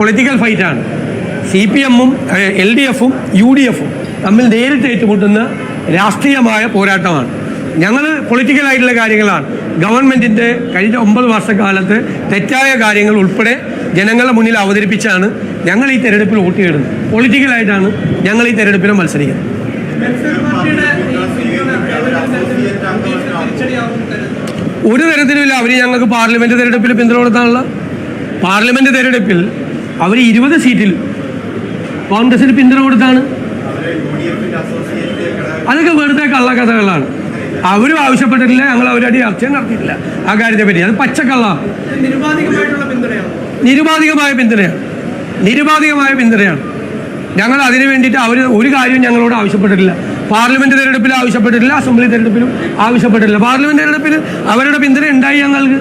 Political ഫൈറ്റാണ് C P എമ്മും L D എഫും യു ഡി എഫും തമ്മിൽ നേരിട്ട് ഏറ്റുമുട്ടുന്ന രാഷ്ട്രീയമായ പോരാട്ടമാണ്. ഞങ്ങൾ പൊളിറ്റിക്കലായിട്ടുള്ള കാര്യങ്ങളാണ്. ഗവൺമെന്റിന്റെ കഴിഞ്ഞ ഒമ്പത് വർഷക്കാലത്ത് തെറ്റായ കാര്യങ്ങൾ ഉൾപ്പെടെ ജനങ്ങളുടെ മുന്നിൽ അവതരിപ്പിച്ചാണ് ഞങ്ങൾ ഈ തെരഞ്ഞെടുപ്പിൽ വോട്ട് ചെയ്യുന്നത് പൊളിറ്റിക്കലായിട്ടാണ് ഞങ്ങൾ ഈ തെരഞ്ഞെടുപ്പിനെ മത്സരിക്കുന്നത്. ഒരു തരത്തിലുമില്ല. അവർ ഞങ്ങൾക്ക് പാർലമെന്റ് തെരഞ്ഞെടുപ്പിൽ പിന്തുണ കൊടുത്താനുള്ള പാർലമെന്റ് തെരഞ്ഞെടുപ്പിൽ അവർ ഇരുപത് സീറ്റിൽ കോൺഗ്രസിന് പിന്തുണ കൊടുത്താണ്. അതൊക്കെ വെറുതെ കള്ളക്കഥകളാണ് അവരും ആവശ്യപ്പെട്ടിട്ടില്ല ഞങ്ങൾ അവരടി ചർച്ചയും നടത്തിയിട്ടില്ല. ആ കാര്യത്തെ പറ്റി. അത് പച്ചക്കള്ള. നിരുപാധികമായ പിന്തുണയാണ്. നിരുപാധികമായ പിന്തുണയാണ്. ഞങ്ങൾ അതിനു വേണ്ടിയിട്ട് അവർ ഒരു കാര്യവും ഞങ്ങളോട് ആവശ്യപ്പെട്ടിട്ടില്ല. പാർലമെന്റ് തെരഞ്ഞെടുപ്പിൽ ആവശ്യപ്പെട്ടിട്ടില്ല അസംബ്ലി തിരഞ്ഞെടുപ്പിലും ആവശ്യപ്പെട്ടിട്ടില്ല. പാർലമെന്റ് തെരഞ്ഞെടുപ്പിൽ അവരുടെ പിന്തുണ ഉണ്ടായി ഞങ്ങൾക്ക്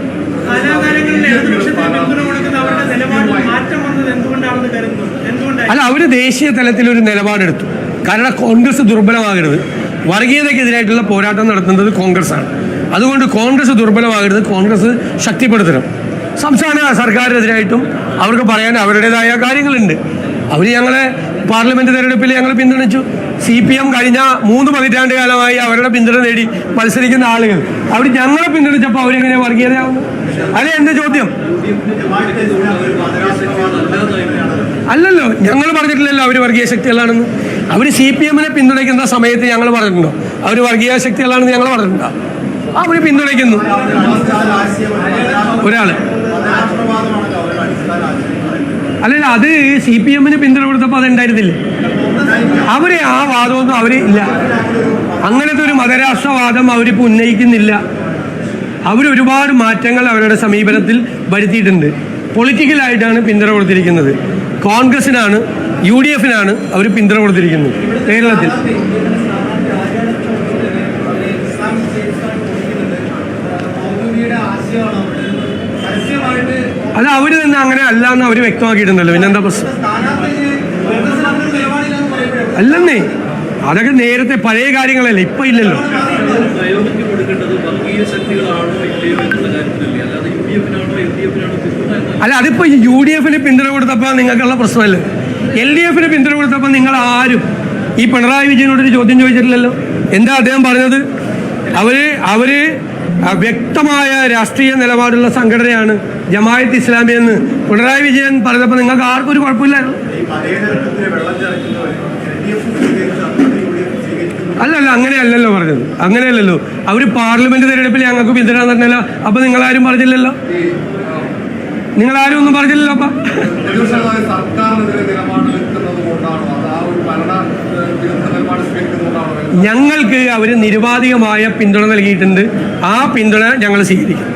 കാലാകാലങ്ങളിൽ ഇടതുപക്ഷത്തിന് പിന്തുണ കൊടുക്കുന്ന അവരുടെ നിലപാടിൽ മാറ്റം വന്നത് എന്തുകൊണ്ടാണെന്ന് കരുതുന്നു എന്തുകൊണ്ടാണ് അല്ല അവർ ദേശീയ തലത്തിൽ ഒരു നിലപാടെടുത്തു. കാരണം കോൺഗ്രസ് ദുർബലമാകരുത്. വർഗീയതയ്ക്കെതിരായിട്ടുള്ള പോരാട്ടം നടത്തുന്നത് കോൺഗ്രസ് ആണ് അതുകൊണ്ട് കോൺഗ്രസ് ദുർബലമാകരുത് കോൺഗ്രസ് ശക്തിപ്പെടുത്തണം. സംസ്ഥാന സർക്കാരിനെതിരായിട്ടും അവർക്ക് പറയാൻ അവരുടേതായ കാര്യങ്ങളുണ്ട്. അവർ ഞങ്ങളെ പാർലമെന്റ് തെരഞ്ഞെടുപ്പിൽ ഞങ്ങൾ പിന്തുണച്ചു. സി പി എം കഴിഞ്ഞ മൂന്ന് പതിറ്റാണ്ട് കാലമായി അവരുടെ പിന്തുണ നേടി മത്സരിക്കുന്ന ആളുകൾ. അവർ ഞങ്ങളെ പിന്തുണച്ചപ്പോൾ അവരെങ്ങനെ വർഗീയതയാവുന്നു? അല്ലെ എന്റെ ചോദ്യം? അല്ലല്ലോ ഞങ്ങൾ പറഞ്ഞിട്ടില്ലല്ലോ അവർ വർഗീയ ശക്തികളാണെന്ന്. അവർ സി പി എമ്മിനെ പിന്തുണയ്ക്കുന്ന സമയത്ത് ഞങ്ങൾ പറഞ്ഞിട്ടുണ്ടോ? അവർ വർഗീയ ശക്തികളാണെന്ന് ഞങ്ങൾ പറഞ്ഞിട്ടുണ്ടോ? അവർ പിന്തുണയ്ക്കുന്നു. ഒരാൾ. അല്ലല്ല അത് സി പി എമ്മിന് പിന്തുണ കൊടുത്തപ്പോൾ അതുണ്ടായിരുന്നില്ല. അവർ ആ വാദമൊന്നും അവർ ഇല്ല. അങ്ങനത്തെ ഒരു മതരാഷ്ട്രവാദം അവരിപ്പോൾ ഉന്നയിക്കുന്നില്ല. അവർ ഒരുപാട് മാറ്റങ്ങൾ അവരുടെ സമീപനത്തിൽ വരുത്തിയിട്ടുണ്ട്. പൊളിറ്റിക്കലായിട്ടാണ് പിന്തുണ കൊടുത്തിരിക്കുന്നത്. കോൺഗ്രസിനാണ് യു ഡി എഫിനാണ് അവർ പിന്തുണ കൊടുത്തിരിക്കുന്നത് കേരളത്തിൽ. അത് അവർ തന്നെ അങ്ങനെ അല്ല എന്ന് അവർ വ്യക്തമാക്കിയിട്ടുണ്ടല്ലോ. പിന്നെന്താ പ്രശ്നം? അല്ലെന്നേ. അതൊക്കെ നേരത്തെ പഴയ കാര്യങ്ങളല്ലേ ഇപ്പൊ ഇല്ലല്ലോ. അല്ല അതിപ്പോ യു ഡി എഫിന് പിന്തുണ കൊടുത്തപ്പോൾ നിങ്ങൾക്കുള്ള പ്രശ്നമല്ലേ? എൽ ഡി എഫിന് പിന്തുണ കൊടുത്തപ്പോൾ നിങ്ങൾ ആരും ഈ പിണറായി വിജയനോട് ഒരു ചോദ്യം ചോദിച്ചിട്ടില്ലല്ലോ? എന്താ അദ്ദേഹം പറഞ്ഞത്? അവർ അവർ വ്യക്തമായ രാഷ്ട്രീയ നിലപാടുള്ള സംഘടനയാണ് ജമായത്ത് ഇസ്ലാമി എന്ന് പിണറായി വിജയൻ പറഞ്ഞപ്പോൾ നിങ്ങൾക്ക് ആർക്കും ഒരു കുഴപ്പമില്ലായിരുന്നു. അല്ലല്ല അങ്ങനെയല്ലല്ലോ പറഞ്ഞത്. അങ്ങനെയല്ലല്ലോ. അവർ പാർലമെന്റ് തെരഞ്ഞെടുപ്പിൽ ഞങ്ങൾക്ക് പിന്തുണ തന്നല്ല അപ്പൊ നിങ്ങളാരും പറഞ്ഞില്ലല്ലോ? നിങ്ങളാരും ഒന്നും പറഞ്ഞില്ലല്ലോ അപ്പൊ? ഞങ്ങൾക്ക് അവർ നിരുപാധികമായ പിന്തുണ നൽകിയിട്ടുണ്ട്. ആ പിന്തുണ ഞങ്ങൾ സ്വീകരിക്കും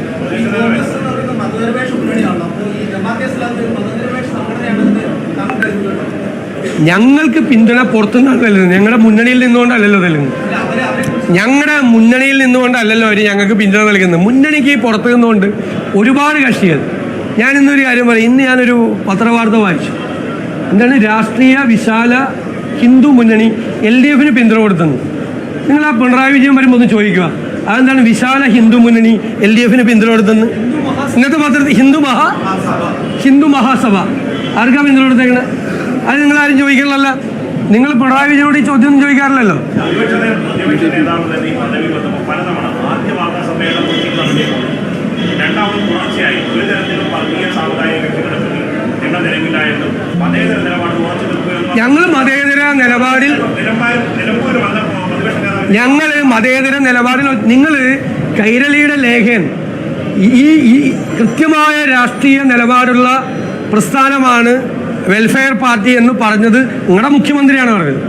കോൺഗ്രസ് എന്ന് പറയുന്നത് മതനിരപേക്ഷ മുന്നണിയാണല്ലോ അപ്പോൾ ഈ ജമാഅത്തെ ഇസ്ലാമി ഒരു മതനിരപേക്ഷ സംഘടനയാണെന്ന് താങ്കൾ കരുതുന്നുണ്ടോ ഞങ്ങൾക്ക് പിന്തുണ പുറത്തുനിന്നാണ് ഞങ്ങളുടെ മുന്നണിയിൽ നിന്നുകൊണ്ടല്ലല്ലോ നൽകുന്നത് ഞങ്ങളുടെ മുന്നണിയിൽ നിന്നുകൊണ്ടല്ലല്ലോ അവർ ഞങ്ങൾക്ക് പിന്തുണ നൽകുന്നത്. മുന്നണിക്ക് പുറത്തു നിന്നുകൊണ്ട് ഒരുപാട് കക്ഷികൾ. ഞാൻ ഇന്നൊരു കാര്യം പറയും. ഇന്ന് ഞാനൊരു പത്രവാർത്ത വായിച്ചു. എന്താണ്? രാഷ്ട്രീയ വിശാല ഹിന്ദു മുന്നണി എൽ ഡി എഫിന് പിന്തുണ കൊടുത്തത് നിങ്ങൾ ആ പിണറായി വിജയൻ വരുമ്പോൾ ഒന്ന് ചോദിക്കുക. അതെന്താണ് വിശാല ഹിന്ദു മുന്നണി എൽ ഡി എഫിന് പിന്തുണ കൊടുത്തെന്ന്? ഇന്നത്തെ പത്രത്തിൽ ഹിന്ദു മഹാ ഹിന്ദു മഹാസഭ. ആർക്കാ പിന്തുണ കൊടുത്തേക്കണേ? അത് നിങ്ങൾ ആരും ചോദിക്കണമല്ല നിങ്ങൾ പിണറായി വിജയനോട് ഈ ചോദ്യം ചോദിക്കാറില്ലല്ലോ. ഞങ്ങൾ മതേതര ഞങ്ങൾ മതേതര നിലപാടിൽ ഞങ്ങൾ മതേതര നിലപാടിൽ നിങ്ങൾ കൈരളിയുടെ ലേഖൻ. ഈ കൃത്യമായ രാഷ്ട്രീയ നിലപാടുള്ള പ്രസ്ഥാനമാണ് വെൽഫെയർ പാർട്ടി എന്ന് പറഞ്ഞത് നിങ്ങളുടെ മുഖ്യമന്ത്രിയാണ് പറഞ്ഞത്.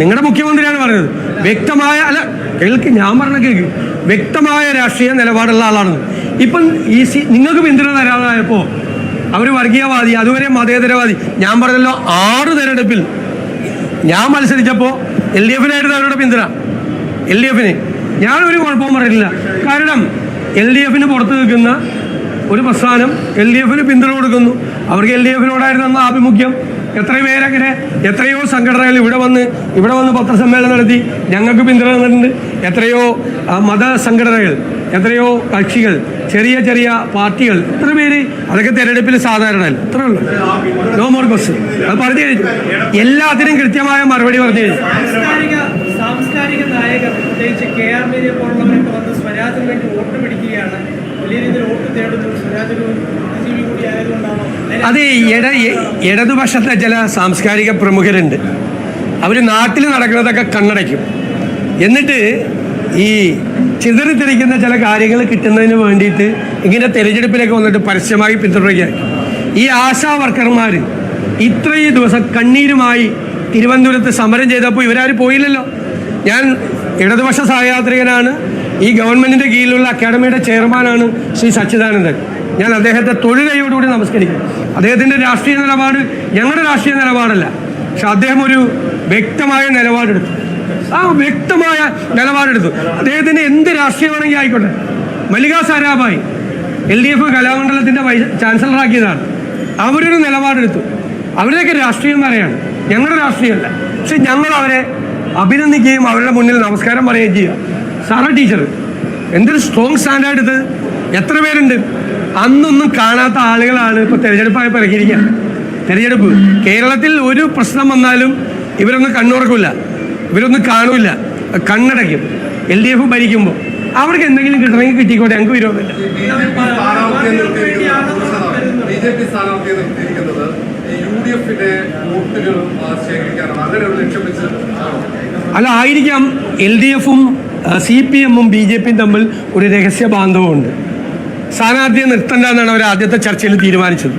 നിങ്ങളുടെ മുഖ്യമന്ത്രിയാണ് പറഞ്ഞത്. വ്യക്തമായ അല്ല കേൾക്ക് ഞാൻ പറഞ്ഞ കേൾക്ക്. വ്യക്തമായ രാഷ്ട്രീയ നിലപാടുള്ള ആളാണ്. ഇപ്പം ഈ സി നിങ്ങൾക്ക് പിന്തുണ തരാതായപ്പോൾ അവർ വർഗീയവാദി അതുവരെ മതേതരവാദി. ഞാൻ പറഞ്ഞല്ലോ ആറ് തെരഞ്ഞെടുപ്പിൽ ഞാൻ മത്സരിച്ചപ്പോൾ എൽ ഡി എഫിനായിരുന്നു അവരുടെ പിന്തുണ. എൽ ഡി എഫിന്. ഞാനൊരു കുഴപ്പവും പറഞ്ഞിട്ടില്ല. കാരണം എൽ ഡി എഫിന് പുറത്ത് നിൽക്കുന്ന ഒരു പ്രസ്ഥാനം എൽ ഡി എഫിന് പിന്തുണ കൊടുക്കുന്നു. അവർക്ക് എൽ ഡി എഫിനോടായിരുന്നു ആഭിമുഖ്യം. എത്ര പേരങ്ങനെ എത്രയോ സംഘടനകൾ ഇവിടെ വന്ന് ഇവിടെ വന്ന് പത്രസമ്മേളനം നടത്തി ഞങ്ങൾക്ക് പിന്തുണ തന്നിട്ടുണ്ട്. എത്രയോ മത സംഘടനകൾ എത്രയോ കക്ഷികൾ ചെറിയ ചെറിയ പാർട്ടികൾ എത്ര പേര് അതൊക്കെ തെരഞ്ഞെടുപ്പിൽ സാധാരണ എത്ര ഉള്ളു? നോ മോർ ക്വസ്റ്റ്യൻ അത് പറഞ്ഞു കഴിഞ്ഞു. എല്ലാത്തിനും കൃത്യമായ മറുപടി പറഞ്ഞു കഴിഞ്ഞു സാംസ്കാരിക സാംസ്കാരിക നായകർ പ്രത്യേകിച്ച് കെ ആർ മീഡിയ പോലുള്ളവരൊക്കെ വന്ന് സ്വരാജിന് വേണ്ടി വോട്ട് പിടിക്കുകയാണ്. വലിയ രീതിയിൽ വോട്ട് തേടുന്നു സ്വരാജ് ഒരു ബുദ്ധിജീവി കൂടി ആയതുകൊണ്ടാണോ അത് ഇട ഇടതുപക്ഷത്തെ ചില സാംസ്കാരിക പ്രമുഖരുണ്ട്. അവർ നാട്ടിൽ നടക്കുന്നതൊക്കെ കണ്ണടയ്ക്കും. എന്നിട്ട് ഈ ചിതറിത്തെറിക്കുന്ന ചില കാര്യങ്ങൾ കിട്ടുന്നതിന് വേണ്ടിയിട്ട് ഇങ്ങനെ തെരഞ്ഞെടുപ്പിലേക്ക് വന്നിട്ട് പരസ്യമായി പിന്തുടരുകയാണ് ഈ ആശാ വർക്കർമാർ ഇത്രയും ദിവസം കണ്ണീരുമായി തിരുവനന്തപുരത്ത് സമരം ചെയ്തപ്പോൾ ഇവരാരും പോയില്ലല്ലോ. ഞാൻ ഇടതുപക്ഷ സഹയാത്രികനാണ്. ഈ ഗവൺമെന്റിന്റെ കീഴിലുള്ള അക്കാഡമിയുടെ ചെയർമാനാണ് ശ്രീ സച്ചിദാനന്ദൻ. ഞാൻ അദ്ദേഹത്തെ തൊഴിലയോടുകൂടി നമസ്കരിക്കും. അദ്ദേഹത്തിന്റെ രാഷ്ട്രീയ നിലപാട് ഞങ്ങളുടെ രാഷ്ട്രീയ നിലപാടല്ല. പക്ഷെ അദ്ദേഹം ഒരു വ്യക്തമായ നിലപാടെടുത്തു. ആ വ്യക്തമായ നിലപാടെടുത്തു. അദ്ദേഹത്തിന് എന്ത് രാഷ്ട്രീയമാണെങ്കിൽ ആയിക്കോട്ടെ. Mallika Sarabhai L D F കലാമണ്ഡലത്തിന്റെ ചാൻസലറാക്കിയതാണ്. അവരൊരു നിലപാടെടുത്തു. അവരുടെയൊക്കെ രാഷ്ട്രീയം പറയാണ്. ഞങ്ങളുടെ രാഷ്ട്രീയമല്ല. പക്ഷെ ഞങ്ങൾ അവരെ അഭിനന്ദിക്കുകയും അവരുടെ മുന്നിൽ നമസ്കാരം പറയുകയും ചെയ്യുക. സാറ ടീച്ചർ എന്തൊരു സ്ട്രോങ് സ്റ്റാൻഡാർഡ് ഇത് എത്ര പേരുണ്ട്? അന്നൊന്നും കാണാത്ത ആളുകളാണ് ഇപ്പോൾ തിരഞ്ഞെടുപ്പായപ്പോൾ ഇറങ്ങിയിരിക്കുക തിരഞ്ഞെടുപ്പ്. കേരളത്തിൽ ഒരു പ്രശ്നം വന്നാലും ഇവരൊന്നും കണ്ണുറക്കില്ല ഇവരൊന്നും കാണൂല. കണ്ണടയ്ക്കും. എൽ ഡി എഫ് ഭരിക്കുമ്പോൾ അവർക്ക് എന്തെങ്കിലും കിട്ടണമെങ്കിൽ കിട്ടിക്കോട്ടെ ഞങ്ങൾക്ക് വിരോധമില്ല. യു ഡി എഫിന്റെ വോട്ടുകൾ ആ, ശേഖരിക്കാനാണ് അങ്ങനെ ഒരു ലക്ഷ്യം വെച്ച് അല്ല ആയിരിക്കാം. എൽ ഡി എഫും സി പി എമ്മും ബി ജെ പിയും തമ്മിൽ ഒരു രഹസ്യ ബാന്ധവമുണ്ട്. സ്ഥാനാർത്ഥിയെ നിർത്തണ്ട എന്നാണ് അവർ ആദ്യത്തെ ചർച്ചയിൽ തീരുമാനിച്ചത്.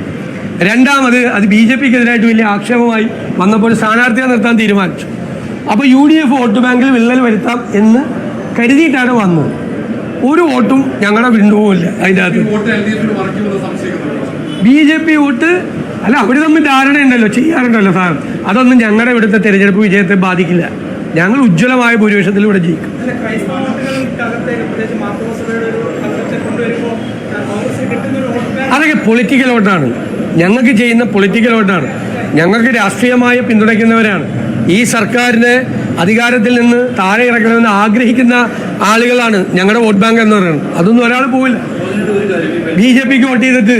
രണ്ടാമത് അത് ബി ജെ പിക്ക് എതിരായിട്ട് വലിയ ആക്ഷേപമായി വന്നപ്പോൾ സ്ഥാനാർത്ഥിയെ നിർത്താൻ തീരുമാനിച്ചു. അപ്പോൾ യു ഡി എഫ് വോട്ട് ബാങ്കിൽ വിള്ളൽ വരുത്താം എന്ന് കരുതിയിട്ടാണ് വന്നത്. ഒരു വോട്ടും ഞങ്ങളുടെ വിണ്ടുപോകില്ല അതിന്റെ അകത്ത് ബി ജെ പി വോട്ട് അല്ല അവർ തമ്മിൽ ധാരണയുണ്ടല്ലോ ചെയ്യാറുണ്ടല്ലോ സാർ. അതൊന്നും ഞങ്ങളുടെ ഇവിടുത്തെ തെരഞ്ഞെടുപ്പ് വിജയത്തെ ബാധിക്കില്ല. ഞങ്ങൾ ഉജ്ജ്വലമായ ഭൂരിപക്ഷത്തിൽ ഇവിടെ ജയിക്കും അതൊക്കെ പൊളിറ്റിക്കൽ വോട്ടാണ് ഞങ്ങൾക്ക് ചെയ്യുന്ന പൊളിറ്റിക്കൽ വോട്ടാണ് ഞങ്ങൾക്ക് രാഷ്ട്രീയമായ പിന്തുണയ്ക്കുന്നവരാണ്. ഈ സർക്കാരിനെ അധികാരത്തിൽ നിന്ന് താഴെ ഇറക്കണമെന്ന് ആഗ്രഹിക്കുന്ന ആളുകളാണ് ഞങ്ങളുടെ വോട്ട് ബാങ്ക് എന്ന് പറയുന്നത്. അതൊന്നും ഒരാൾ പോവില്ല. ബി ജെ പിക്ക് വോട്ട് ചെയ്തിട്ട്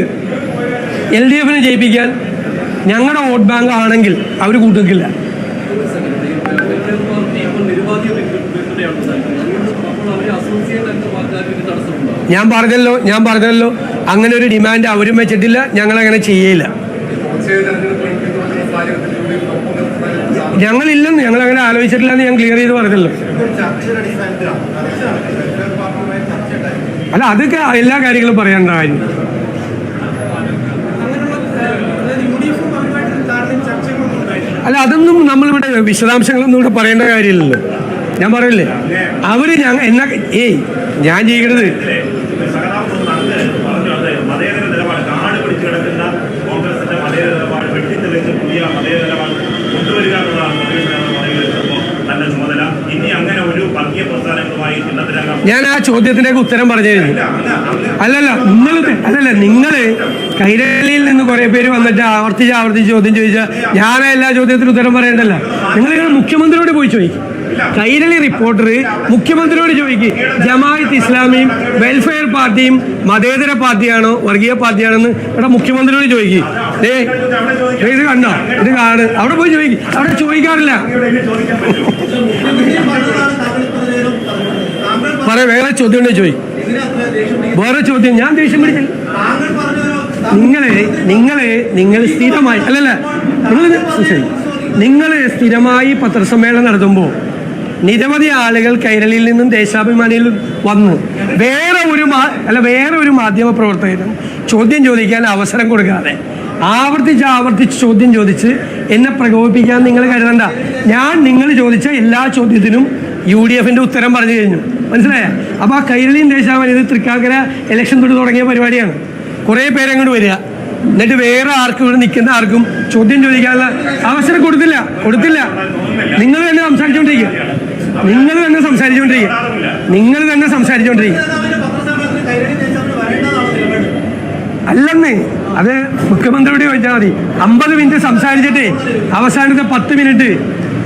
എൽ ഡി എഫിനെ ജയിപ്പിക്കാൻ ഞങ്ങളുടെ വോട്ട് ബാങ്ക് ആണെങ്കിൽ അവർ കൂട്ടുനിൽക്കില്ല. ഞാൻ പറഞ്ഞല്ലോ ഞാൻ പറഞ്ഞല്ലോ അങ്ങനെ ഒരു ഡിമാൻഡ് അവരും വെച്ചിട്ടില്ല ഞങ്ങൾ അങ്ങനെ ചെയ്യേയില്ല. ഞങ്ങളില്ലെന്ന് ഞങ്ങൾ അങ്ങനെ ആലോചിച്ചിട്ടില്ല എന്ന് ഞാൻ ക്ലിയർ ചെയ്ത് പറഞ്ഞല്ലോ. അല്ല അതൊക്കെ എല്ലാ കാര്യങ്ങളും പറയേണ്ട കാര്യം. അല്ല അതൊന്നും നമ്മളിവിടെ വിശദാംശങ്ങളൊന്നും ഇവിടെ പറയേണ്ട കാര്യമില്ലല്ലോ. ഞാൻ പറയില്ലേ? അവർ ഞാൻ എന്നാ ഏയ് ഞാൻ ചെയ്യണത് ഞാൻ ആ ചോദ്യത്തിലേക്ക് ഉത്തരം പറഞ്ഞു അല്ലല്ല നിങ്ങൾ അല്ലല്ല നിങ്ങൾ കൈരളിയിൽ നിന്ന് കുറെ പേര് വന്നിട്ട് ആവർത്തിച്ച് ആവർത്തിച്ച് ചോദ്യം ചോദിച്ചാൽ ഞാൻ എല്ലാ ചോദ്യത്തിനും ഉത്തരം പറയണ്ടല്ല. നിങ്ങൾ മുഖ്യമന്ത്രിയോട് പോയി ചോദിക്കും. കൈരളി റിപ്പോർട്ടർ മുഖ്യമന്ത്രിയോട് ചോദിക്കും ജമാഅത്ത് ഇസ്ലാമിയും വെൽഫെയർ പാർട്ടിയും മതേതര പാർട്ടിയാണോ വർഗീയ പാർട്ടിയാണെന്ന്? ഇവിടെ മുഖ്യമന്ത്രിയോട് ചോദിക്കും. ഏ ഇത് കണ്ടോ? ഇത് കാണ്. അവിടെ പോയി ചോദിക്കും. അവിടെ ചോദിക്കാറില്ല. പറയാം വേറെ ചോദ്യം ചോദിക്കും? വേറെ ചോദ്യം. ഞാൻ ദേഷ്യം പിടിച്ചില്ല. നിങ്ങളെ നിങ്ങളെ നിങ്ങൾ സ്ഥിരമായി അല്ലല്ല നിങ്ങൾ നിങ്ങൾ സ്ഥിരമായി പത്രസമ്മേളനം നടത്തുമ്പോൾ നിരവധി ആളുകൾ കൈരളിയിൽ നിന്നും ദേശാഭിമാനിയിൽ വന്ന് വേറെ ഒരു അല്ല വേറെ ഒരു മാധ്യമ പ്രവർത്തകനും ചോദ്യം ചോദിക്കാൻ അവസരം കൊടുക്കാതെ ആവർത്തിച്ച് ആവർത്തിച്ച് ചോദ്യം ചോദിച്ച് എന്നെ പ്രകോപിപ്പിക്കാൻ നിങ്ങൾ കരുതണ്ട. ഞാൻ നിങ്ങൾ ചോദിച്ച എല്ലാ ചോദ്യത്തിനും യു ഡി എഫിന്റെ ഉത്തരം പറഞ്ഞു കഴിഞ്ഞു. മനസ്സിലായ? അപ്പോൾ ആ കൈരളിയും ദേശാഭിമാനി ഇത് തൃക്കാക്കര ഇലക്ഷൻ തൊട്ട് തുടങ്ങിയ പരിപാടിയാണ്. കുറേ പേരെ അങ്ങോട്ട് വരിക. എന്നിട്ട് വേറെ ആർക്കും ഇവിടെ നിൽക്കുന്ന ആർക്കും ചോദ്യം ചോദിക്കാനുള്ള അവസരം കൊടുത്തില്ല. കൊടുത്തില്ല. നിങ്ങൾ തന്നെ സംസാരിച്ചുകൊണ്ടിരിക്കുക നിങ്ങൾ തന്നെ സംസാരിച്ചുകൊണ്ടിരിക്കുക നിങ്ങൾ തന്നെ സംസാരിച്ചുകൊണ്ടിരിക്കുക അല്ലെന്നേ. അത് മുഖ്യമന്ത്രിയോട് ചോദിച്ചാൽ മതി. അമ്പത് മിനിറ്റ് സംസാരിച്ചിട്ട് അവസാനത്തെ പത്ത് മിനിറ്റ്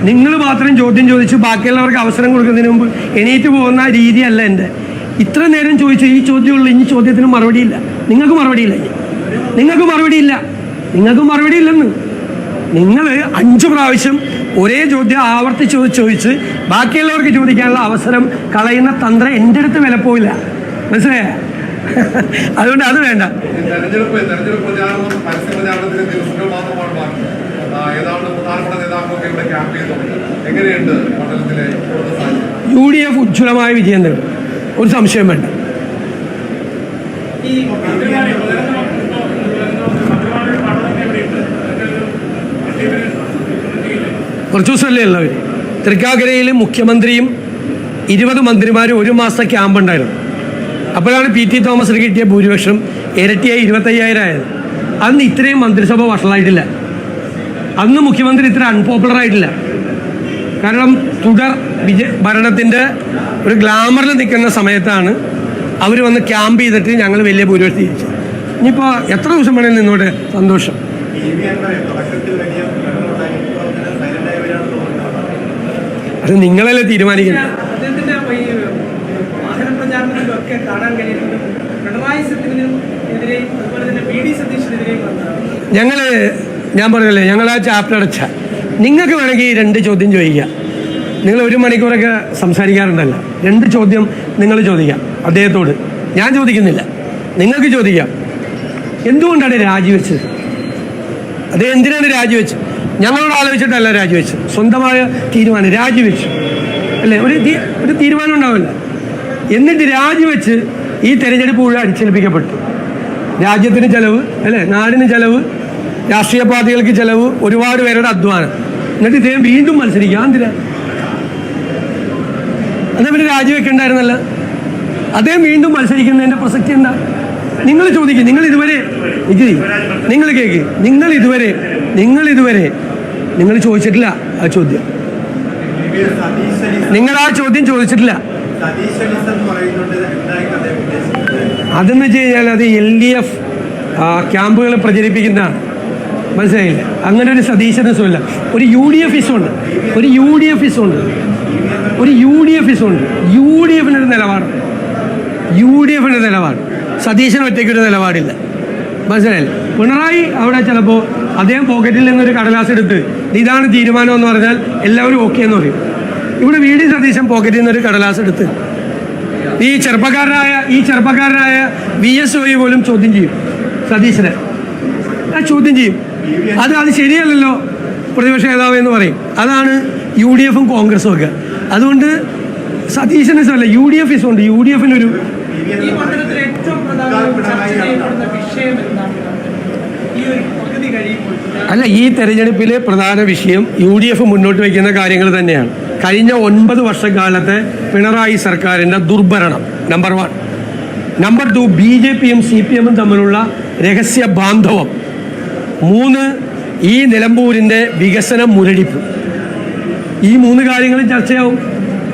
നിങ്ങൾ മാത്രം ചോദ്യം ചോദിച്ച് ബാക്കിയുള്ളവർക്ക് അവസരം കൊടുക്കുന്നതിന് മുമ്പ് എണീറ്റ് പോകുന്ന രീതിയല്ല എന്റെ. ഇത്ര നേരം ചോദിച്ചു ഈ ചോദ്യമുള്ളൂ. ഇനി ചോദ്യത്തിന് മറുപടിയില്ല നിങ്ങൾക്ക് മറുപടിയില്ല. നിങ്ങൾക്ക് മറുപടിയില്ല. നിങ്ങൾക്ക് മറുപടി ഇല്ലെന്ന് നിങ്ങൾ അഞ്ച് പ്രാവശ്യം ഒരേ ചോദ്യം ആവർത്തിച്ച് ചോദിച്ച് ബാക്കിയുള്ളവർക്ക് ചോദിക്കാനുള്ള അവസരം കളയുന്ന തന്ത്രം എന്റെ അടുത്ത് വിലപ്പോയില്ല മനസ്സിലായ? അതുകൊണ്ട് അത് വേണ്ട. യു ഡി എഫ് ഉജ്ജ്വലമായ വിജയം നേടും. ഒരു സംശയം വേണ്ട. കുറച്ച് ദിവസമല്ലേ ഉള്ളവർ തൃക്കാക്കരയിൽ മുഖ്യമന്ത്രിയും ഇരുപത് മന്ത്രിമാരും ഒരു മാസത്തെ ക്യാമ്പ് ഉണ്ടായിരുന്നു. അപ്പോഴാണ് പി ടി തോമസിന് കിട്ടിയ ഭൂരിപക്ഷം ഇരട്ടിയായി ഇരുപത്തയ്യായിരം ആയത്. അന്ന് ഇത്രയും മന്ത്രിസഭ വഷളായിട്ടില്ല. അന്ന് മുഖ്യമന്ത്രി ഇത്ര അൺപോപ്പുലർ ആയിട്ടില്ല. കാരണം തുടർ വിജയ ഭരണത്തിന്റെ ഒരു ഗ്ലാമറിൽ നിൽക്കുന്ന സമയത്താണ് അവർ വന്ന് ക്യാമ്പ് ചെയ്തിട്ട് ഞങ്ങൾ വലിയ ഭൂരിപക്ഷം ജയിച്ചു. ഇനിയിപ്പോൾ എത്ര ദിവസം വേണേലും നിന്നോട്ടെ സന്തോഷം? അത് നിങ്ങളല്ലേ തീരുമാനിക്കുന്നത്. ഞങ്ങൾ ഞാൻ പറഞ്ഞല്ലേ ഞങ്ങൾ ആ ചാപ്റ്റർ അടച്ച. നിങ്ങൾക്ക് വേണമെങ്കിൽ രണ്ട് ചോദ്യം ചോദിക്കാം. നിങ്ങൾ ഒരു മണിക്കൂറൊക്കെ സംസാരിക്കാറുണ്ടല്ലോ. രണ്ട് ചോദ്യം നിങ്ങൾ ചോദിക്കാം. അദ്ദേഹത്തോട് ഞാൻ ചോദിക്കുന്നില്ല. നിങ്ങൾക്ക് ചോദിക്കാം. എന്തുകൊണ്ടാണ് രാജിവെച്ചത്? അദ്ദേഹം എന്തിനാണ് രാജിവെച്ചത്? ഞങ്ങളോട് ആലോചിച്ചിട്ടല്ല രാജിവെച്ചത്. സ്വന്തമായ തീരുമാനം രാജിവെച്ചു. അല്ലേ? ഒരു ഒരു തീരുമാനം ഉണ്ടാവില്ല. എന്നിട്ട് രാജിവെച്ച് ഈ തെരഞ്ഞെടുപ്പ് മുഴുവൻ അടിച്ചേൽപ്പിക്കപ്പെട്ടു. രാജ്യത്തിന് ചെലവ് അല്ലേ? നാടിന് ചെലവ് രാഷ്ട്രീയ പാർട്ടികൾക്ക് ചെലവ് ഒരുപാട് പേരുടെ അധ്വാനം. എന്നിട്ട് ഇദ്ദേഹം വീണ്ടും മത്സരിക്കുക എന്തിനാ എന്നാ പിന്നെ രാജിവെക്കണ്ടായിരുന്നല്ല അദ്ദേഹം വീണ്ടും മത്സരിക്കുന്നതിന്റെ പ്രസക്തി എന്താ? നിങ്ങൾ ചോദിക്കും നിങ്ങൾ ഇതുവരെ ഇത് നിങ്ങൾ കേക്ക് നിങ്ങൾ ഇതുവരെ നിങ്ങൾ ഇതുവരെ നിങ്ങൾ ചോദിച്ചിട്ടില്ല ആ ചോദ്യം. നിങ്ങൾ ആ ചോദ്യം ചോദിച്ചിട്ടില്ല. അതെന്ന് വെച്ച് കഴിഞ്ഞാൽ അത് എൽ ഡി എഫ് ക്യാമ്പുകൾ പ്രചരിപ്പിക്കുന്നതാണ് മനസ്സിലായില്ല? അങ്ങനെ ഒരു സതീശനിസമില്ല. ഒരു യു ഡി എഫ് ഒരു യു ഡി എഫ് ഒരു യു ഡി എഫ് ഇസമുണ്ട് യു ഡി എഫിനൊരു ഒരു നിലപാട് യു ഡി എഫിന്റെ നിലപാട്. സതീശൻ ഒറ്റയ്ക്കൊരു നിലപാടില്ല. മനസ്സിലായില്ലേ? പിണറായി അവിടെ ചിലപ്പോൾ അദ്ദേഹം പോക്കറ്റിൽ നിന്നൊരു കടലാസ് എടുത്ത് ഇതാണ് തീരുമാനം എന്ന് പറഞ്ഞാൽ എല്ലാവരും ഓക്കെ എന്ന് പറയും. ഇവിടെ വി ഡി സതീശൻ പോക്കറ്റിൽ നിന്നൊരു കടലാസ് എടുത്ത്. ഈ ചെറുപ്പക്കാരനായ ഈ ചെറുപ്പക്കാരനായ വി എസ് ഒ പോലും ചോദ്യം ചെയ്യും സതീശനെ. ആ ചോദ്യം ചെയ്യും. അത് അത് ശരിയല്ലല്ലോ പ്രതിപക്ഷ നേതാവ് എന്ന് പറയും. അതാണ് യു ഡി എഫും കോൺഗ്രസും ഒക്കെ. അതുകൊണ്ട് സതീശനെ അല്ല യു ഡി എഫ് ഇസ് ഉണ്ട്. യു ഡി എഫിനൊരു ഈ മണ്ഡലത്തിൽ ഏറ്റവും പ്രധാനപ്പെട്ട ചർച്ച ചെയ്യപ്പെടുന്ന വിഷയം എന്താണ്? ഈ ഒരു പകുതി കഴിയുമ്പോൾ അല്ല ഈ തെരഞ്ഞെടുപ്പിലെ പ്രധാന വിഷയം യു ഡി എഫ് മുന്നോട്ട് വയ്ക്കുന്ന കാര്യങ്ങൾ തന്നെയാണ്. കഴിഞ്ഞ ഒൻപത് വർഷക്കാലത്തെ പിണറായി സർക്കാരിന്റെ ദുർഭരണം number one number two B J പിയും സി പി എമ്മും തമ്മിലുള്ള രഹസ്യ ബാന്ധവം. മൂന്ന് ഈ നിലമ്പൂരിന്റെ വികസന മുരടിപ്പ്. ഈ മൂന്ന് കാര്യങ്ങളും ചർച്ചയാവും.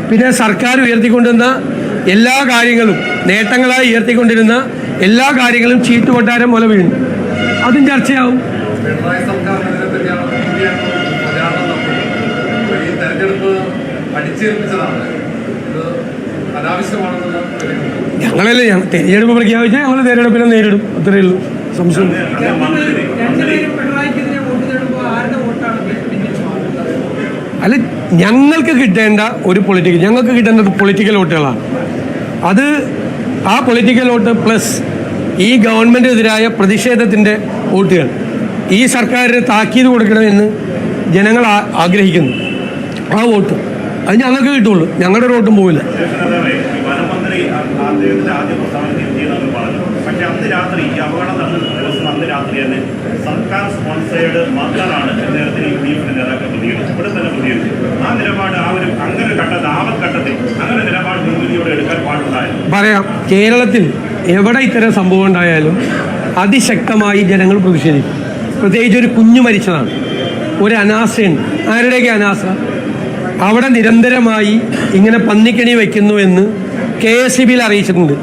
പിന്നെ സർക്കാർ ഉയർത്തിക്കൊണ്ടിരുന്ന എല്ലാ കാര്യങ്ങളും നേട്ടങ്ങളായി ഉയർത്തിക്കൊണ്ടിരുന്ന എല്ലാ കാര്യങ്ങളും ചീട്ടുകൊട്ടാരം പോലെ വീഴുന്നു. അതും ചർച്ചയാവും. ഞങ്ങളല്ലേ തെരഞ്ഞെടുപ്പ് പ്രഖ്യാപിച്ചാൽ ഞങ്ങൾ തെരഞ്ഞെടുപ്പിനെ നേരിടും. അത്രയേ ഉള്ളൂ. സംശയം അദ്ദേഹം മന്ത്രി രണ്ടുപേരും പിണറായിക്കെതിരെ വോട്ട് തേടുമ്പോൾ ആരുടെ വോട്ടാണ് പിന്നിൽ മാറുന്നത് അല്ല ഞങ്ങൾക്ക് കിട്ടേണ്ട ഒരു പൊളിറ്റിക്കൽ ഞങ്ങൾക്ക് കിട്ടേണ്ട ഒരു പൊളിറ്റിക്കൽ വോട്ടുകളാണ്. അത് ആ പൊളിറ്റിക്കൽ വോട്ട് പ്ലസ് ഈ ഗവൺമെന്റിനെതിരായ പ്രതിഷേധത്തിന്റെ വോട്ടുകൾ ഈ സർക്കാരിന് താക്കീത് കൊടുക്കണമെന്ന് ജനങ്ങൾ ആഗ്രഹിക്കുന്നു. ആ വോട്ട്. അത് ഞങ്ങൾക്ക് കിട്ടുള്ളൂ. ഞങ്ങളുടെ ഒരു വോട്ടും പോവില്ല. സർക്കാർ സ്പോൺസേഡ് മർഡറാണ് നേരത്തെ യു ഡി എഫിന്റെ നേതാക്കൾ പ്രതികരിച്ചു ഇവിടെ തന്നെ പ്രതികരിച്ചു ആ നിലപാട് ആ ഒരു അങ്ങനെ ഘട്ടത്തിൽ ആപത് ഘട്ടത്തിൽ അങ്ങനെ നിലപാട് മുൻവിധിയോടെ എടുക്കാൻ പാടുണ്ടായിരുന്നു പറയാം കേരളത്തിൽ എവിടെ ഇത്തരം സംഭവം ഉണ്ടായാലും അതിശക്തമായി ജനങ്ങൾ പ്രതിഷേധിക്കും. പ്രത്യേകിച്ച് ഒരു കുഞ്ഞു മരിച്ചതാണ്. ഒരു അനാസയുണ്ട് ആരുടെയൊക്കെ അനാസ അവിടെ നിരന്തരമായി ഇങ്ങനെ പന്നിക്കണി വയ്ക്കുന്നു എന്ന് കെ എസ് സി ബിയിൽ അറിയിച്ചിട്ടുണ്ട്.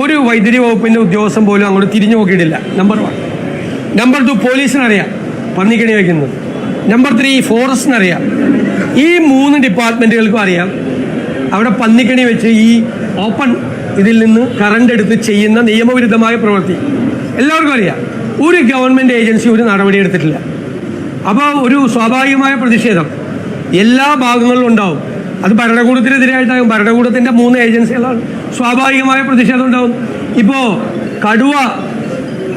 ഒരു വൈദ്യുതി വകുപ്പിന്റെ ഉദ്യോഗസ്ഥൻ പോലും അങ്ങോട്ട് തിരിഞ്ഞു നോക്കിയിട്ടില്ല. നമ്പർ വൺ നമ്പർ ടു പോലീസിനറിയാം പന്നിക്കണി വയ്ക്കുന്നത് നമ്പർ ത്രീ ഫോറസ്റ്റിനറിയാം ഈ മൂന്ന് ഡിപ്പാർട്ട്മെന്റുകൾക്കും അറിയാം. അവിടെ പന്നിക്കണി വെച്ച് ഈ ഓപ്പൺ ഇതിൽ നിന്ന് കറണ്ട് എടുത്ത് ചെയ്യുന്ന നിയമവിരുദ്ധമായ പ്രവൃത്തി. എല്ലാവർക്കും അറിയാം. ഒരു ഗവൺമെന്റ് ഏജൻസി ഒരു നടപടി എടുത്തിട്ടില്ല. അപ്പോൾ ഒരു സ്വാഭാവികമായ പ്രതിഷേധം. എല്ലാ ഭാഗങ്ങളിലും ഉണ്ടാവും. അത് ഭരണകൂടത്തിനെതിരായിട്ടാകും. ഭരണകൂടത്തിന്റെ മൂന്ന് ഏജൻസികളാണ് സ്വാഭാവികമായ പ്രതിഷേധം ഉണ്ടാവും. ഇപ്പോൾ കടുവ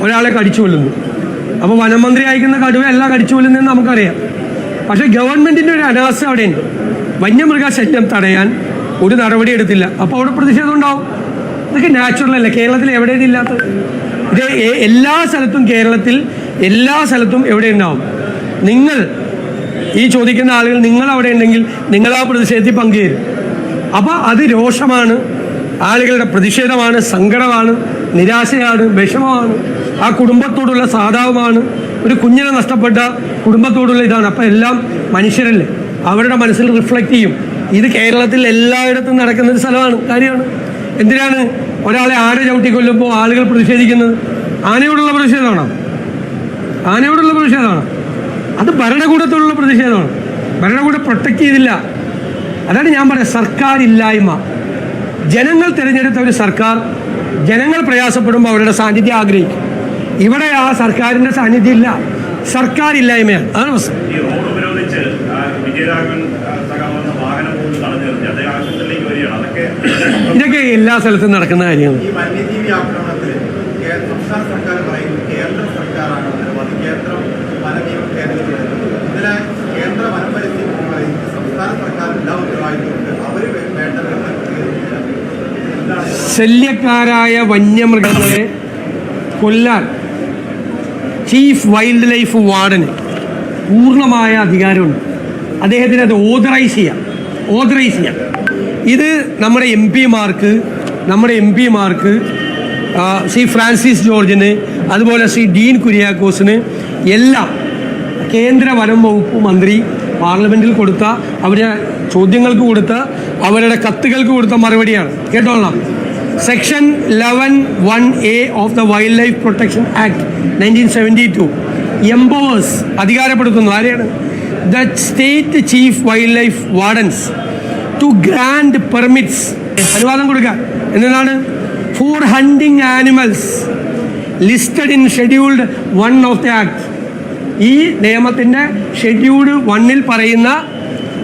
ഒരാളെ കടിച്ചു കൊല്ലുന്നു. അപ്പോൾ വനമന്ത്രി അയക്കുന്ന കടുവ എല്ലാം കടിച്ചുപോലും എന്ന് നമുക്കറിയാം. പക്ഷെ ഗവൺമെന്റിന്റെ ഒരു അനാസ അവിടെയുണ്ട്. വന്യമൃഗശല്യം തടയാൻ ഒരു നടപടി എടുത്തില്ല. അപ്പോൾ അവിടെ പ്രതിഷേധം ഉണ്ടാവും. ഇതൊക്കെ നാച്ചുറൽ അല്ല? കേരളത്തിൽ എവിടെ ഇല്ലാത്തത്? ഇത് എല്ലാ സ്ഥലത്തും കേരളത്തിൽ എല്ലാ സ്ഥലത്തും എവിടെ ഉണ്ടാവും? നിങ്ങൾ ഈ ചോദിക്കുന്ന ആളുകൾ നിങ്ങൾ അവിടെ ഉണ്ടെങ്കിൽ നിങ്ങൾ ആ പ്രതിഷേധത്തിൽ പങ്കുചേരും. അപ്പോൾ അത് രോഷമാണ്. ആളുകളുടെ പ്രതിഷേധമാണ് സങ്കടമാണ് നിരാശയാണ് വിഷമമാണ്. ആ കുടുംബത്തോടുള്ള സാധാവുമാണ് ഒരു കുഞ്ഞിനെ നഷ്ടപ്പെട്ട കുടുംബത്തോടുള്ള ഇതാണ്. അപ്പം എല്ലാം മനുഷ്യരല്ലേ? അവരുടെ മനസ്സിൽ റിഫ്ലക്റ്റ് ചെയ്യും. ഇത് കേരളത്തിൽ എല്ലായിടത്തും നടക്കുന്ന ഒരു സ്ഥലമാണ്. കാര്യമാണ്. എന്തിനാണ് ഒരാളെ ആന ചവിട്ടിക്കൊല്ലുമ്പോൾ ആളുകൾ പ്രതിഷേധിക്കുന്നത്? ആനയോടുള്ള പ്രതിഷേധമാണോ? ആനയോടുള്ള പ്രതിഷേധമാണ്? അത് ഭരണകൂടത്തോടുള്ള പ്രതിഷേധമാണ്. ഭരണകൂടം പ്രൊട്ടക്ട് ചെയ്തില്ല. അതാണ് ഞാൻ പറയുന്നത് സർക്കാർ ഇല്ലായ്മ. ജനങ്ങൾ തിരഞ്ഞെടുത്ത ഒരു സർക്കാർ ജനങ്ങൾ പ്രയാസപ്പെടുമ്പോൾ അവരുടെ സാന്നിധ്യം ആഗ്രഹിക്കും. ഇവിടെ ആ സർക്കാരിന്റെ സാന്നിധ്യം ഇല്ല സർക്കാർ ഇല്ലായ്മയാണ് അതാണ് പ്രശ്നം ഇതൊക്കെ എല്ലാ സ്ഥലത്തും നടക്കുന്ന കാര്യമാണ് ശല്യക്കാരായ വന്യമൃഗങ്ങളെ കൊല്ലാൻ ചീഫ് വൈൽഡ് ലൈഫ് വാർഡന് പൂർണമായ അധികാരമുണ്ട്. അദ്ദേഹത്തിന് അത് ഓതറൈസ് ചെയ്യാം. ഓതറൈസ് ചെയ്യാം. ഇത് നമ്മുടെ എം പിമാർക്ക് നമ്മുടെ എം പിമാർക്ക് ശ്രീ ഫ്രാൻസിസ് ജോർജിന് അതുപോലെ ശ്രീ ഡീൻ കുര്യാക്കോസിന് എല്ലാം കേന്ദ്ര വനം വകുപ്പ് മന്ത്രി പാർലമെന്റിൽ കൊടുത്ത അവരുടെ ചോദ്യങ്ങൾക്ക് കൊടുത്ത അവരുടെ കത്തുകൾക്ക് കൊടുത്ത മറുപടിയാണ്. കേട്ടോളാം section eleven one A of the wild life protection act nineteen seventy two empowers അധികാരപ്പെടുത്തുന്നു. ആരെയാണ്? The state chief wild life wardens to grant permits അനുവാദം കൊടുക്കുക. എന്നതാണ് for hunting animals listed in scheduled one of the act ഈ നിയമത്തിന്റെ scheduled വണ്ണിൽ പറയുന്ന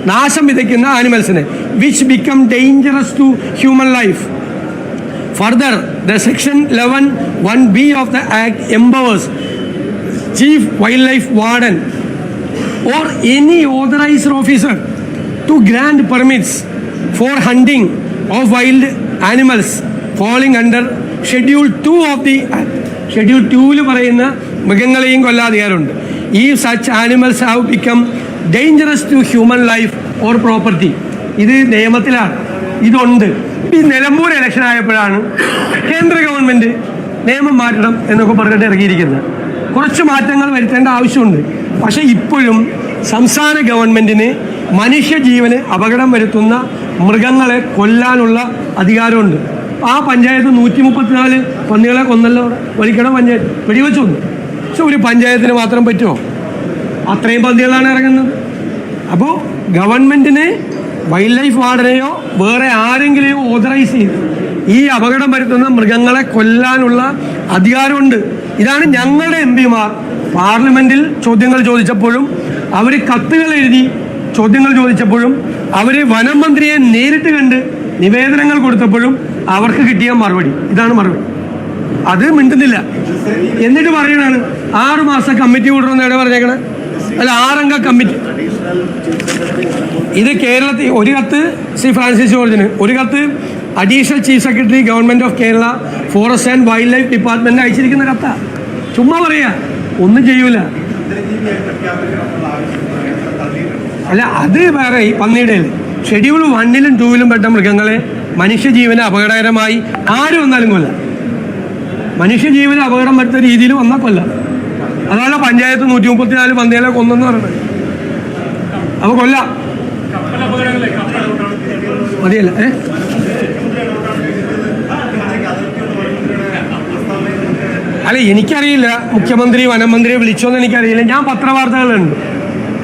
നാശം വിതയ്ക്കുന്ന ആനിമൽസിനെ which become dangerous to human life section eleven one B of the act empowers chief wild life warden or any authorized officer to grant permits for hunting of wild animals falling under schedule two of the schedule ടൂവിൽ പറയുന്ന മൃഗങ്ങളെയും കൊല്ലാതെയാറുണ്ട് ഈ such animals have become dangerous to human life or property ഇത് നിയമത്തിലാണ്. ഇതുണ്ട്. ഈ Nilambur election ആയപ്പോഴാണ് കേന്ദ്ര ഗവൺമെന്റ് നിയമം മാറ്റണം എന്നൊക്കെ പറഞ്ഞിട്ട് ഇറങ്ങിയിരിക്കുന്നത്. കുറച്ച് മാറ്റങ്ങൾ വരുത്തേണ്ട ആവശ്യമുണ്ട്. പക്ഷേ ഇപ്പോഴും സംസ്ഥാന ഗവൺമെന്റിന് മനുഷ്യജീവന് അപകടം വരുത്തുന്ന മൃഗങ്ങളെ കൊല്ലാനുള്ള അധികാരമുണ്ട്. ആ പഞ്ചായത്ത് നൂറ്റി മുപ്പത്തിനാല് പന്നികളെ കൊന്നല്ലോ. വലിക്കണം പഞ്ചായത്ത് വെടിവെച്ചു കൊന്നു പക്ഷെ ഒരു പഞ്ചായത്തിന് മാത്രം പറ്റുമോ? അത്രയും പന്നികളാണ് ഇറങ്ങുന്നത്. അപ്പോൾ ഗവൺമെന്റിന് വൈൽഡ് ലൈഫ് വാർഡനെയോ വേറെ ആരെങ്കിലും ഓതറൈസ് ചെയ്ത് ഈ അപകടം വരുത്തുന്ന മൃഗങ്ങളെ കൊല്ലാനുള്ള അധികാരമുണ്ട്. ഇതാണ് ഞങ്ങളുടെ എം പിമാർ. പാർലമെന്റിൽ ചോദ്യങ്ങൾ ചോദിച്ചപ്പോഴും അവർ കത്തുകൾ എഴുതി ചോദ്യങ്ങൾ ചോദിച്ചപ്പോഴും അവർ വനം മന്ത്രിയെ നേരിട്ട് കണ്ട് നിവേദനങ്ങൾ കൊടുത്തപ്പോഴും അവർക്ക് കിട്ടിയ മറുപടി. ഇതാണ് മറുപടി. അത് മിണ്ടുന്നില്ല. എന്നിട്ട് പറയണാണ് ആറ് മാസം കമ്മിറ്റി കൂടണമെന്ന് എവിടെ പറഞ്ഞേക്കണേ അല്ല ആറംഗ കമ്മിറ്റി. ഇത് കേരളത്തിൽ ഒരു കത്ത് ശ്രീ ഫ്രാൻസിസ് ജോർജിന് ഒരു കത്ത് additional chief secretary government of Kerala forest and wild life department അയച്ചിരിക്കുന്ന കത്താണ് ചുമ്മാ പറയുക ഒന്നും ചെയ്യൂല. അല്ല അത് വേറെ ഈ പന്നിയുടെ ഷെഡ്യൂൾ വണ്ണിലും ടൂവിലും പെട്ട മൃഗങ്ങളെ മനുഷ്യജീവന് അപകടകരമായി ആര് വന്നാലും കൊല്ലാം. മനുഷ്യജീവന് അപകടം വരുത്ത രീതിയിൽ വന്നാൽ കൊല്ലാം. അതാണ് പഞ്ചായത്ത് നൂറ്റി മുപ്പത്തിനാല് പന്തികളെ കൊന്നെന്ന് പറയുന്നത്. അപ്പൊ കൊല്ല. മതിയല്ല ഏ? അല്ല എനിക്കറിയില്ല. മുഖ്യമന്ത്രി വനമന്ത്രിയെ വിളിച്ചോന്ന് എനിക്കറിയില്ല. ഞാൻ പത്രവാർത്തകളുണ്ട്.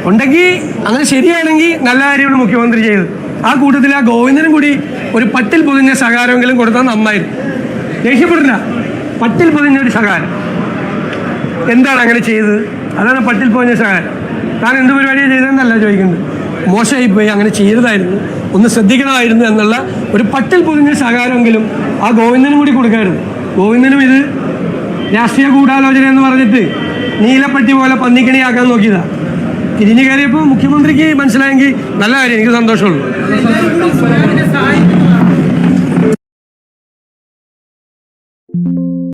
ഉണ്ടെങ്കിൽ അങ്ങനെ ശരിയാണെങ്കിൽ നല്ല കാര്യമാണ് മുഖ്യമന്ത്രി ചെയ്തത്. ആ കൂട്ടത്തിൽ ആ ഗോവിന്ദനും കൂടി ഒരു പട്ടിൽ പൊതിഞ്ഞ സഹകാരമെങ്കിലും കൊടുത്താൽ നന്നായിരുന്നു. ദേഷ്യപ്പെടില്ല പട്ടിൽ പൊതിഞ്ഞ ഒരു സകാരം എന്താണ് അങ്ങനെ ചെയ്തത് അതാണ് പട്ടിൽ പോയ സഹായം താൻ എന്ത് പരിപാടിയാണ് ചെയ്തതെന്നല്ല ചോദിക്കുന്നത്. മോശമായി പോയി അങ്ങനെ ചെയ്തതായിരുന്നു. ഒന്ന് ശ്രദ്ധിക്കണമായിരുന്നു എന്നുള്ള ഒരു പട്ടിൽ പൊതിഞ്ഞ സഹകാരമെങ്കിലും ആ ഗോവിന്ദനും കൂടി കൊടുക്കായിരുന്നു. ഗോവിന്ദനും ഇത് രാഷ്ട്രീയ ഗൂഢാലോചന എന്ന് പറഞ്ഞിട്ട് നീലപ്പട്ടി പോലെ പന്നിക്കണിയാക്കാൻ നോക്കിയതാ. തിരിഞ്ഞു കയറിയപ്പോൾ മുഖ്യമന്ത്രിക്ക് മനസ്സിലായെങ്കിൽ നല്ല കാര്യം എനിക്ക് സന്തോഷമുള്ളൂ.